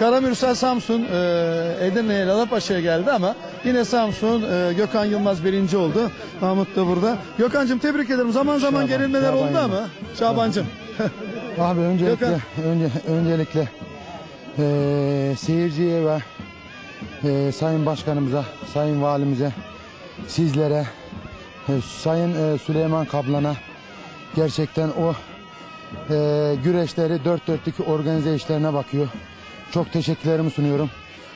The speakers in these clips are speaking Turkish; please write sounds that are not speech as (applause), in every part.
Karamürsel Samsun e, Edirne'ye Lalapaşa'ya geldi ama yine Samsun e, Gökhan Yılmaz birinci oldu. Mahmut da burada. Gökhan'cığım tebrik ederim. Zaman zaman Şaban, gerilmeler Şaban oldu ama Şabancığım. (laughs) Abi öncelikle Gökhan. önce öncelikle eee, seyirciye ve eee, sayın başkanımıza, sayın valimize, sizlere, eee, sayın eee, Süleyman Kaplan'a gerçekten o eee, güreşleri dört dörtlük organize işlerine bakıyor. Çok teşekkürlerimi sunuyorum.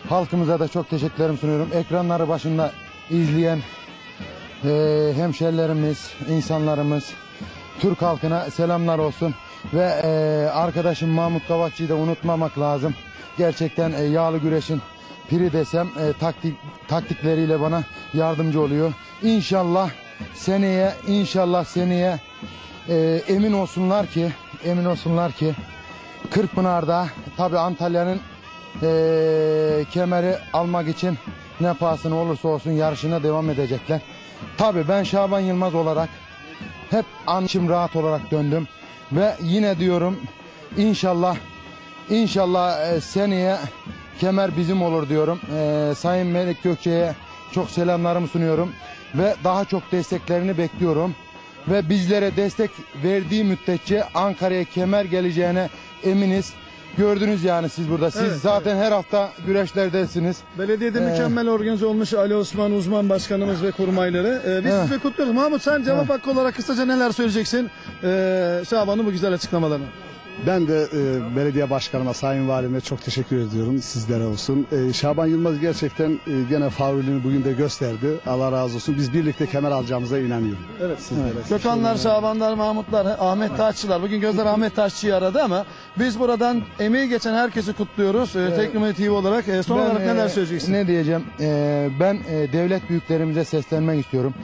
Halkımıza da çok teşekkürlerimi sunuyorum. Ekranları başında izleyen eee hemşerilerimiz, insanlarımız, Türk halkına selamlar olsun. Ve eee, arkadaşım Mahmut Kavakçı'yı da unutmamak lazım. Gerçekten eee, yağlı güreşin piri desem eee, taktik taktikleriyle bana yardımcı oluyor. İnşallah seneye, inşallah seneye eee, emin olsunlar ki, emin olsunlar ki Kırkpınar'da tabi Antalya'nın eee, kemeri almak için ne pahasına olursa olsun yarışına devam edecekler. Tabi ben Şaban Yılmaz olarak hep ançım rahat olarak döndüm ve yine diyorum inşallah inşallah e, seneye kemer bizim olur diyorum. E, Sayın Melik Gökçe'ye çok selamlarımı sunuyorum ve daha çok desteklerini bekliyorum. Ve bizlere destek verdiği müddetçe Ankara'ya kemer geleceğine eminiz. Gördünüz yani siz burada. Siz Evet, zaten her hafta güreşlerdesiniz. Belediyede Ee, mükemmel organize olmuş Ali Osman uzman başkanımız ve kurmayları. Ee, biz Evet. sizi kutluyoruz. Mahmut sen cevap hakkı olarak kısaca neler söyleyeceksin? Ee, Şaban'ın bu güzel açıklamalarına. Ben de e, belediye başkanıma, sayın valime çok teşekkür ediyorum. Sizlere olsun. E, Şaban Yılmaz gerçekten e, gene faulünü bugün de gösterdi. Allah razı olsun. Biz birlikte kemer alacağımıza inanıyorum. Evet. Sizlere. Gökhanlar, Şabanlar, Mahmutlar, Ahmet Taşçılar. Bugün gözler Ahmet Taşçı'yı aradı ama biz buradan emeği geçen herkesi kutluyoruz. Ee, Teknomi TV olarak. Ee, son Ben, olarak neler e, söyleyeceksin? Ne diyeceğim? E, ben e, devlet büyüklerimize seslenmek istiyorum.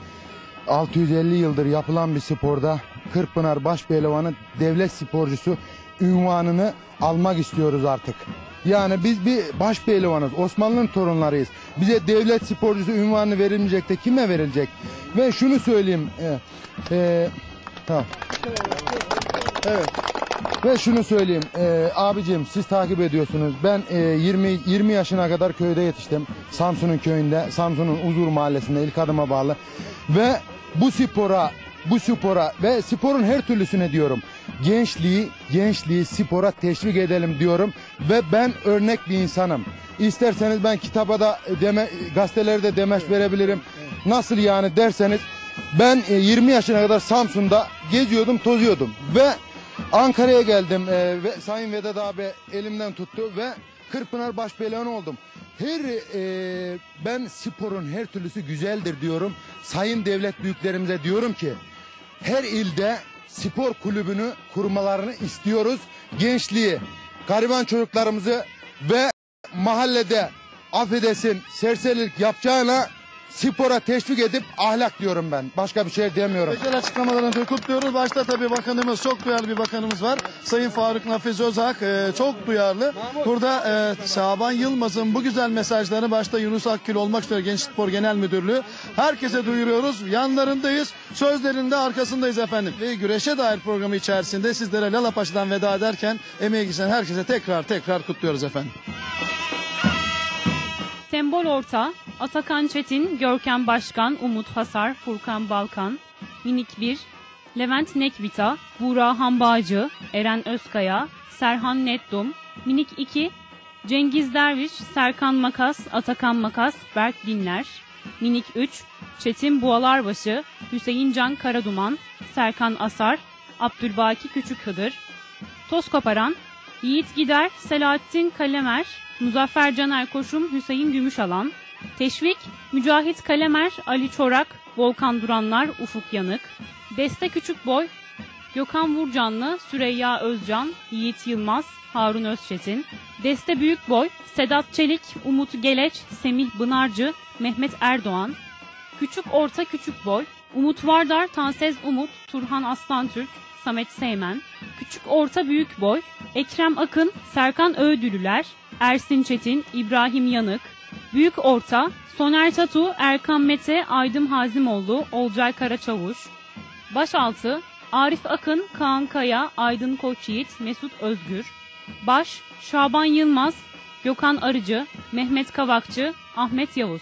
650 yıldır yapılan bir sporda Kırkpınar Başpehlivanı devlet sporcusu ünvanını almak istiyoruz artık. Yani biz bir başpehlivanız, Osmanlı'nın torunlarıyız. Bize devlet sporcusu ünvanı verilmeyecek de kime verilecek? Ve şunu söyleyeyim. E, e, tamam. Evet. Ve şunu söyleyeyim, e, abicim siz takip ediyorsunuz. Ben e, 20 20 yaşına kadar köyde yetiştim. Samsun'un köyünde, Samsun'un Uzur mahallesinde ilk adıma bağlı. Ve bu spora, bu spora ve sporun her türlüsüne diyorum. Gençliği, gençliği spora teşvik edelim diyorum ve ben örnek bir insanım. İsterseniz ben kitaba da deme, gazetelerde demeç verebilirim. Nasıl yani derseniz ben e, 20 yaşına kadar Samsun'da geziyordum, tozuyordum ve Ankara'ya geldim e, ve Sayın Vedat abi elimden tuttu ve Kırkpınar Başpehlivanı oldum. Her e, ben sporun her türlüsü güzeldir diyorum. Sayın devlet büyüklerimize diyorum ki her ilde spor kulübünü kurmalarını istiyoruz. Gençliği, gariban çocuklarımızı ve mahallede affedesin serserilik yapacağına spora teşvik edip ahlak diyorum ben. Başka bir şey demiyorum. Güzel açıklamalarını da kutluyoruz. Başta tabii bakanımız, çok duyarlı bir bakanımız var. Sayın Faruk Nafiz Özak e, çok duyarlı. Burada e, Şaban Yılmaz'ın bu güzel mesajlarını başta Yunus Akgül olmak üzere Gençlik Spor Genel Müdürlüğü herkese duyuruyoruz. Yanlarındayız. Sözlerinde arkasındayız efendim. Ve güreşe dair programı içerisinde sizlere Lalapaşa'dan veda ederken emeği geçen herkese tekrar tekrar kutluyoruz efendim. Tembol Orta, Atakan Çetin, Görkem Başkan, Umut Hasar, Furkan Balkan, Minik 1, Levent Nekvita, Buğra Hambacı, Eren Özkaya, Serhan Netdum, Minik 2, Cengiz Derviş, Serkan Makas, Atakan Makas, Berk Dinler, Minik 3, Çetin Bualarbaşı, Hüseyin Can Karaduman, Serkan Asar, Abdülbaki Küçük Hıdır, Toz Koparan, Yiğit Gider, Selahattin Kalemer, Muzaffer Caner Koşum, Hüseyin Gümüşalan, Teşvik, Mücahit Kalemer, Ali Çorak, Volkan Duranlar, Ufuk Yanık, Deste Küçük Boy, Gökhan Vurcanlı, Süreyya Özcan, Yiğit Yılmaz, Harun Özçetin, Deste Büyük Boy, Sedat Çelik, Umut Geleç, Semih Bınarcı, Mehmet Erdoğan, Küçük Orta Küçük Boy, Umut Vardar, Tansez Umut, Turhan Aslantürk, Samet Seymen, Küçük Orta Büyük Boy, Ekrem Akın, Serkan Öğdülüler, Ersin Çetin, İbrahim Yanık, Büyük Orta, Soner Tatu, Erkan Mete, Aydın Hazimoğlu, Olcay Karaçavuş, Başaltı, Arif Akın, Kaan Kaya, Aydın Koçyiğit, Mesut Özgür, Baş, Şaban Yılmaz, Gökhan Arıcı, Mehmet Kavakçı, Ahmet Yavuz.